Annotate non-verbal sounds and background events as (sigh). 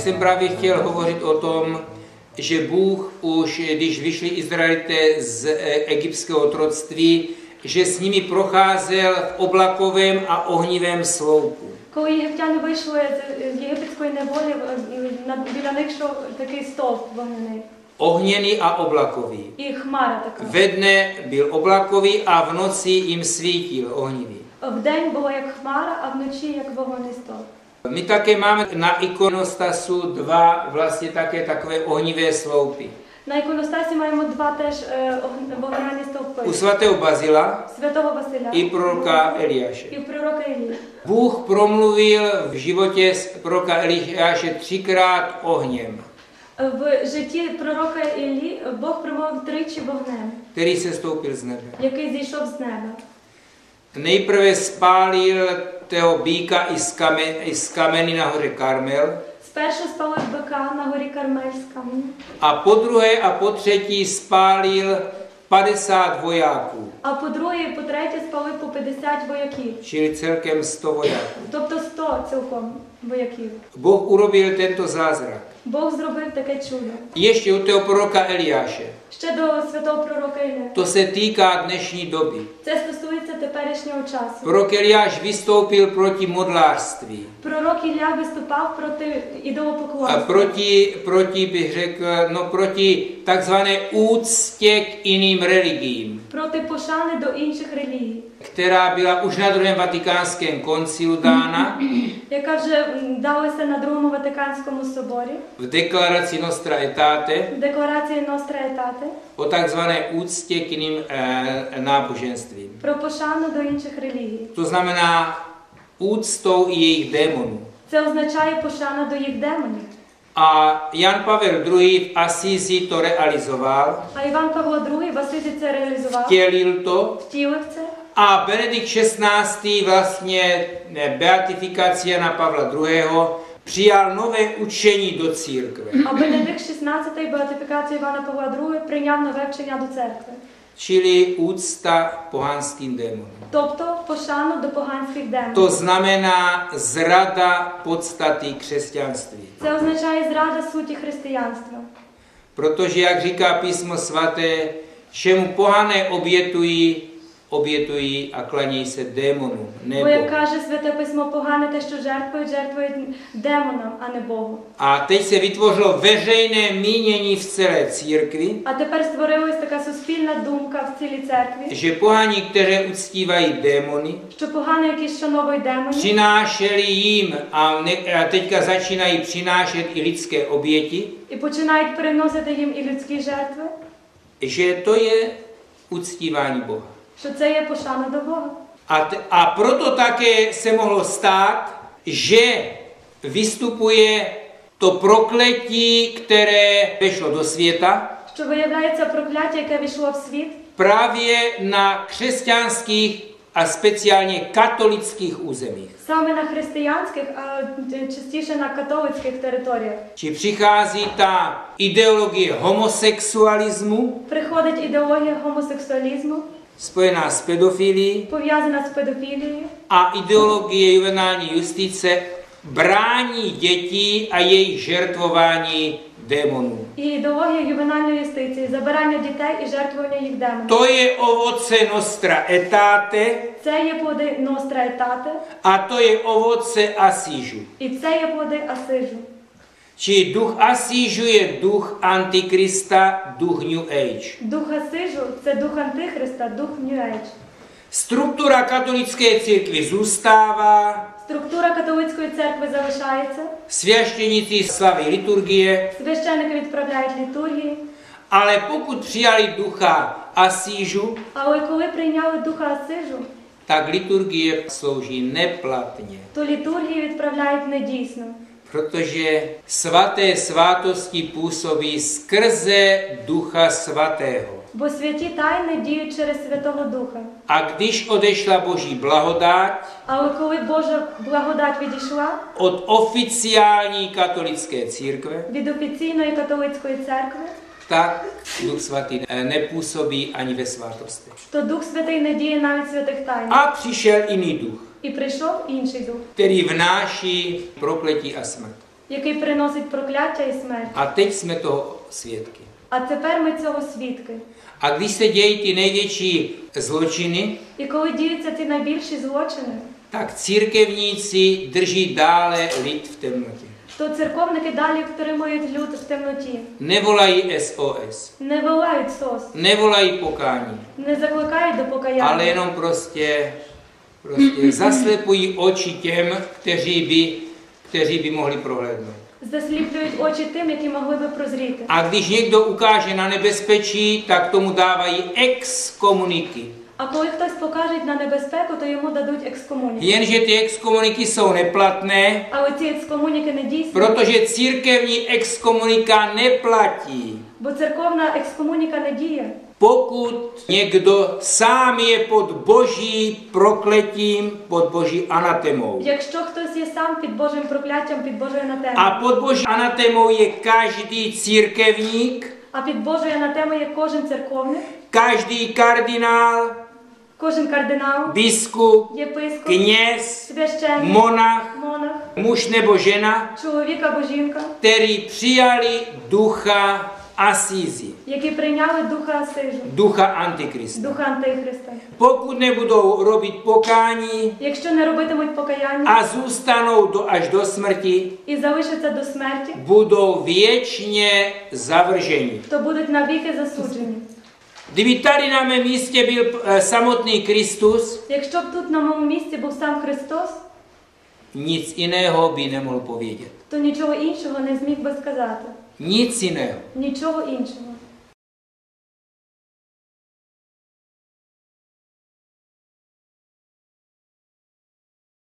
jsem právě chtěl hovořit o tom, že Bůh už, když vyšli Izraelité z e, egyptského otroctví, že s nimi procházel v oblakovém a ohnivém sloupu. Коли єгиптяни вийшли з- з єгипетської неволі, е, над- біля них йшов такий стовп вогняний Ohněný a oblakový. і хмара така. Ve dne byl oblakový a v noci jim svítil ohnivý. Вдень було як хмара, а вночі як вогонний стовп. My také máme na ikonostasu dva vlastně také takové ohnivé sloupy. На іконостасі маємо два теж е, огн- вогняні стовпи. U svatého Bazila Святого Василя i proroka Eliáše. і пророка Ілії. Bůh promluvil v životě z proroka Eliáše třikrát ohněm, В житті пророка Іллі Бог промовив тричі вогнем, který se stoupil z nebe. який зійшов з неба. Nejprve spálil toho býka i z, kamen, i z kameny na hoře Karmel Спершу спалив бика на горі Кармельська, a po druhé a po třetí spálil 50 vojáků, а по-друге і по-третє спалив по 50 вояків. čili celkem 100 vojáků. Тобто 100 цілком вояків. Bůh urobil tento zázrak. Бог зробив таке чудо. Ještě u toho proroka Eliáše. Ще до святого пророка Ілля. To se týká dnešní doby. Це стосується теперішнього часу. Prorok Eliáš vystoupil proti modlářství. Пророк Ілля виступав проти A ідолопоклонства. proti, proti, bych řekl, no proti takzvané úctě k jiným religiím, Проти пошани до інших релігій, která byla už na druhém vatikánském koncilu dána (clears throat) яка вже далася на другому Ватиканському соборі v deklaraci Nostra Aetate в декларації Ностра Етати o takzvané úctě k jiným e, náboženstvím. про пошану до інших релігій. To znamená úctou i jejich démonů. Це означає пошана до їх демонів. A Jan Pavel II. v Asizi to realizoval. A Ivan Pavel II. v to realizoval. Vtělil to. Vtělil se. A Benedikt XVI. vlastně beatifikace Jana Pavla II. přijal nové učení do církve. A Benedikt XVI. beatifikace Ivana Pavla II. přijal nové učení do církve Čili úcta pohanským démonům. Тобто пошану до поганських демонів. To znamená zrada podstaty křesťanství. Це означає зрада суті християнства. Protože, jak říká písmo svaté, čemu pohané obětují, obětují a klanějí se démonům, Бо як nebo. каже святе письмо погане, те, що жертвують, жертвують демонам, а не Богу. A teď se vytvořilo veřejné mínění v celé církvi, А тепер створилась така суспільна думка в цілій церкві, že pohani, které uctívají démony, що погано якісь шановують демонів, přinášeli jim a, ne, a teďka začínají přinášet i lidské oběti, і починають приносити їм і людські жертви, že to je uctívání Boha. що це є пошана до Бога. A, t- a proto také se mohlo stát, že vystupuje to prokletí, které vešlo do světa, Що виявляється прокляття, яке війшло в світ, právě na křesťanských a speciálně katolických územích. саме на християнських, а частіше на католицьких територіях. Či přichází ta ideologie homosexualismu, Приходить ідеологія гомосексуалізму, spojená s pedofilií, povězená s pedofilií a ideologie juvenální justice brání dětí a jejich žertvování démonů. I ideologie juvenální justice, zabírání dětí i žertvování jejich démonů. To je ovoce nostra etáte. Це є плоди ностра етате. А то є овоце асіжу. І це є плоди асижу. Či duch Asížu je duch Antikrista, duch New Age. Дух Асижу це дух Антихриста, дух Нью-Ейдж. Struktura katolické církvy zůstává, Структура католицької церкви залишається, svěštěníci slaví liturgie, священники відправляють літургії, ale pokud přijali ducha Asížu, але коли прийняли духа Асижу, tak liturgie slouží neplatně. то літургії відправляють недійсно, Protože svaté svátosti působí skrze Ducha Svatého. бо святі тайни діють через Святого Духа. A když odešla Boží blahodať Але коли Божа благодать відійшла od oficiální katolické církve, від офіційної католицької церкви, tak Duch Svatý eh, nepůsobí ani ve svátostech. то Дух Святий не діє навіть в святих тайнах. A přišel jiný duch, І прийшов інший дух, який внаші прокляті а смерть, який приносить прокляття і смерть. А тепер ми того свідки. А тепер ми цього свідки. А коли се діють ті найбільші злочини, і коли діються ті найбільші злочини, так церквніці держать далі люд в темноті. То церковники далі втримують люд в темноті. Не волай СОС. Не волають СОС. Не волай покані. Не закликають до покаяння. Але просто prostě (clears throat) zaslepují oči těm, kteří by, kteří by mohli prohlédnout. засліплюють очі тим, які могли би прозріти. A když někdo ukáže na nebezpečí, tak tomu dávají exkomuniky. А коли хтось покаже на небезпеку, то йому дадуть екскомуніку. Jenže ty exkomuniky jsou neplatné, Але ці екскомуніки не дійсні, protože církevní exkomunika neplatí. бо церковна екскомуніка не діє. Pokud někdo sám je pod boží prokletím, pod boží anatemou. Якщо хтось є сам під Божим прокляттям, під Божою A анатемою, pod boží anatemou je každý církevník, а під Божою анатемою є кожен церковник, každý kardinál, кожен кардинал, biskup, єпископ, kněz, священник, monach, монах, muž nebo žena, чоловік або жінка, který přijali ducha Asízy, які прийняли духа Асижу, ducha Antikrista. духа Антихриста. Pokud nebudou robit pokání Якщо не робитимуть покаяння a zůstanou do, až do smrti, і залишаться до смерті, budou věčně zavrženi. то будуть навіки засуджені. Kdyby tady na mém místě byl eh, samotný Kristus, Якщо б тут на моєму місці був сам Христос, nic jiného by nemohl povědět. то нічого іншого не зміг би сказати. Nic jiného. Нічого іншого.